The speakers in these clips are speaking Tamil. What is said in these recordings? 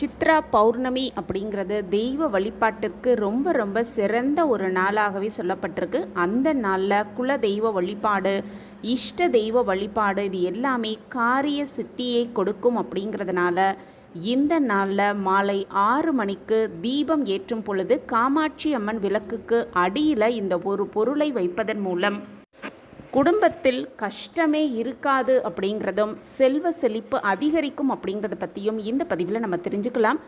சித்ரா பௌர்ணமி அப்படிங்கிறது தெய்வ வழிபாட்டிற்கு ரொம்ப ரொம்ப சிறந்த ஒரு நாளாகவே சொல்லப்பட்டிருக்கு. அந்த நாளில் குல தெய்வ வழிபாடு இஷ்ட தெய்வ வழிபாடு இது எல்லாமே காரிய சித்தியை கொடுக்கும் அப்படிங்கிறதுனால இந்த நாளில் மாலை ஆறு மணிக்கு தீபம் ஏற்றும் பொழுது காமாட்சி அம்மன் விளக்குக்கு அடியில் இந்த ஒரு பொருளை வைப்பதன் மூலம் குடும்பத்தில் கஷ்டமே இருக்காது அப்படிங்கிறதும் செல்வ செழிப்பு அதிகரிக்கும் அப்படிங்கிறத பற்றியும் இந்த பதிவில் நம்ம தெரிஞ்சுக்கலாம்.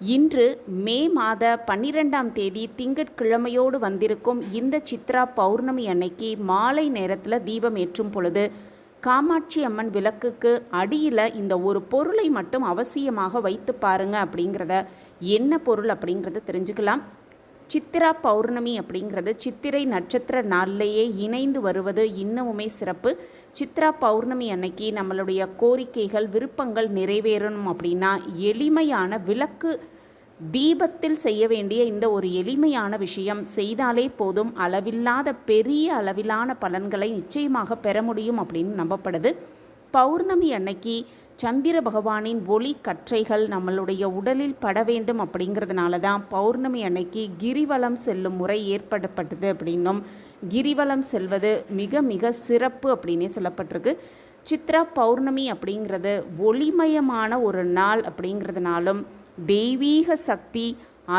இன்று மே மாத பன்னிரெண்டாம் தேதி திங்கட்கிழமையோடு வந்திருக்கும் இந்த சித்ரா பௌர்ணமி அன்னைக்கு மாலை நேரத்தில் தீபம் ஏற்றும் பொழுது காமாட்சி அம்மன் விளக்குக்கு அடியில் இந்த ஒரு பொருளை மட்டும் அவசியமாக வைத்து பாருங்க அப்படிங்கிறத என்ன பொருள் அப்படிங்கிறத தெரிஞ்சுக்கலாம். சித்திரா பௌர்ணமி அப்படிங்கிறது சித்திரை நட்சத்திர நாள்லேயே இணைந்து வருவது இன்னமுமே சிறப்பு. சித்ரா பௌர்ணமி அன்னைக்கு நம்மளுடைய கோரிக்கைகள் விருப்பங்கள் நிறைவேறணும் அப்படின்னா எளிமையான விளக்கு தீபத்தில் செய்ய வேண்டிய இந்த ஒரு எளிமையான விஷயம். செய்தாலே போதும். அளவில்லாத பெரிய அளவிலான பலன்களை நிச்சயமாக பெற முடியும் அப்படின்னு நம்பப்படுது. பௌர்ணமி அன்னைக்கு சந்திர பகவானின் ஒளி கற்றைகள் நம்மளுடைய உடலில் பட வேண்டும் அப்படிங்கிறதுனால தான் பௌர்ணமி அன்னைக்கு கிரிவலம் செல்லும் முறை ஏற்படப்பட்டது அப்படின்னும். கிரிவலம் செல்வது மிக மிக சிறப்பு அப்படின்னே சொல்லப்பட்டிருக்கு. சித்ரா பௌர்ணமி அப்படிங்கிறது ஒளிமயமான ஒரு நாள் அப்படிங்கிறதுனாலும் தெய்வீக சக்தி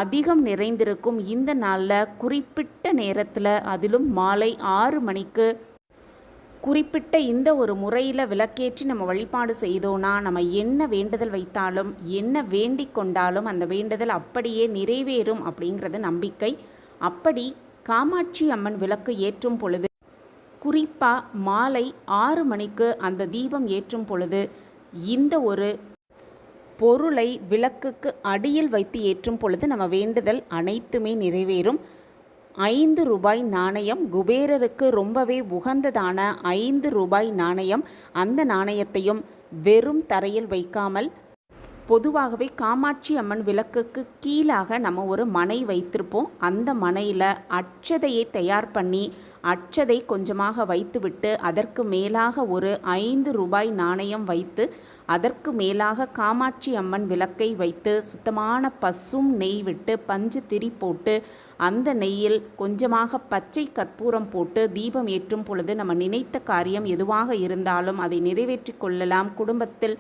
அதிகம் நிறைந்திருக்கும் இந்த நாளில் குறிப்பிட்ட நேரத்தில் அதிலும் மாலை ஆறு மணிக்கு குறிப்பிட்ட இந்த ஒரு முறையில் விளக்கேற்றி நம்ம வழிபாடு செய்தோன்னா நம்ம என்ன வேண்டுதல் வைத்தாலும் என்ன வேண்டிக் கொண்டாலும் அந்த வேண்டுதல் அப்படியே நிறைவேறும் அப்படிங்கிறது நம்பிக்கை. அப்படி காமாட்சி அம்மன் விளக்கு ஏற்றும் பொழுது குறிப்பாக மாலை ஆறு மணிக்கு அந்த தீபம் ஏற்றும் பொழுது இந்த ஒரு பொருளை விளக்குக்கு அடியில் வைத்து ஏற்றும் பொழுது நம்ம வேண்டுதல் அனைத்துமே நிறைவேறும். ஐந்து ரூபாய் நாணயம் குபேரருக்கு ரொம்பவே உகந்ததான ஐந்து ரூபாய் நாணயம். அந்த நாணயத்தையும் வெறும் தரையில் வைக்காமல் பொதுவாகவே காமாட்சி அம்மன் விளக்குக்கு கீழாக நம்ம ஒரு மனை வைத்திருப்போம். அந்த மனையில் அட்சதையை தயார் பண்ணி அச்சதை கொஞ்சமாக வைத்துவிட்டு அதற்கு மேலாக ஒரு ஐந்து ரூபாய் நாணயம் வைத்து அதற்கு மேலாக காமாட்சி அம்மன் விளக்கை வைத்து சுத்தமான பசும் நெய் விட்டு பஞ்சு திரி போட்டு அந்த நெய்யில் கொஞ்சமாக பச்சை கற்பூரம் போட்டு தீபம் ஏற்றும் பொழுது நம்ம நினைத்த காரியம் எதுவாக இருந்தாலும் அதை நிறைவேற்றி கொள்ளலாம். குடும்பத்தில்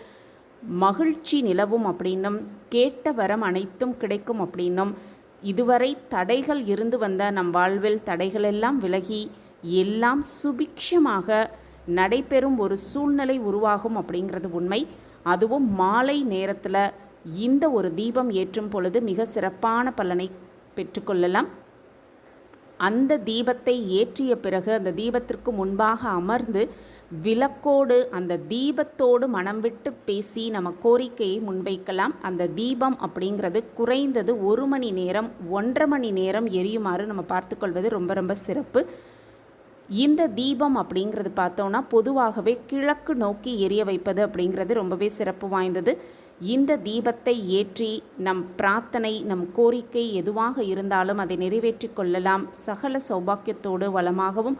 மகிழ்ச்சி நிலவும் அப்படின்னும் கேட்ட வரம் அனைத்தும் கிடைக்கும் அப்படின்னும் இதுவரை தடைகள் இருந்து வந்த நம் வாழ்வில் தடைகளெல்லாம் விலகி எல்லாம் சுபிக்ஷமாக நடைபெறும் ஒரு சூழ்நிலை உருவாகும் அப்படிங்கிறது உண்மை. அதுவும் மாலை நேரத்தில் இந்த ஒரு தீபம் ஏற்றும் பொழுது மிக சிறப்பான பலனை பெற்றுக்கொள்ளலாம் அந்த தீபத்தை ஏற்றிய பிறகு அந்த தீபத்திற்கு முன்பாக அமர்ந்து விளக்கோடு அந்த தீபத்தோடு மனம் விட்டு பேசி நம்ம கோரிக்கையை முன்வைக்கலாம். அந்த தீபம் அப்படிங்கிறது குறைந்தது ஒரு மணி நேரம் ஒன்றரை மணி நேரம் எரியுமாறு நம்ம பார்த்துக்கொள்வது ரொம்ப ரொம்ப சிறப்பு. இந்த தீபம் அப்படிங்கிறது பார்த்தோன்னா பொதுவாகவே கிழக்கு நோக்கி எரிய வைப்பது அப்படிங்கிறது ரொம்பவே சிறப்பு வாய்ந்தது. இந்த தீபத்தை ஏற்றி நம் பிரார்த்தனை நம் கோரிக்கை எதுவாக இருந்தாலும் அதை நிறைவேற்றி கொள்ளலாம். சகல சௌபாக்கியத்தோடு வளமாகவும்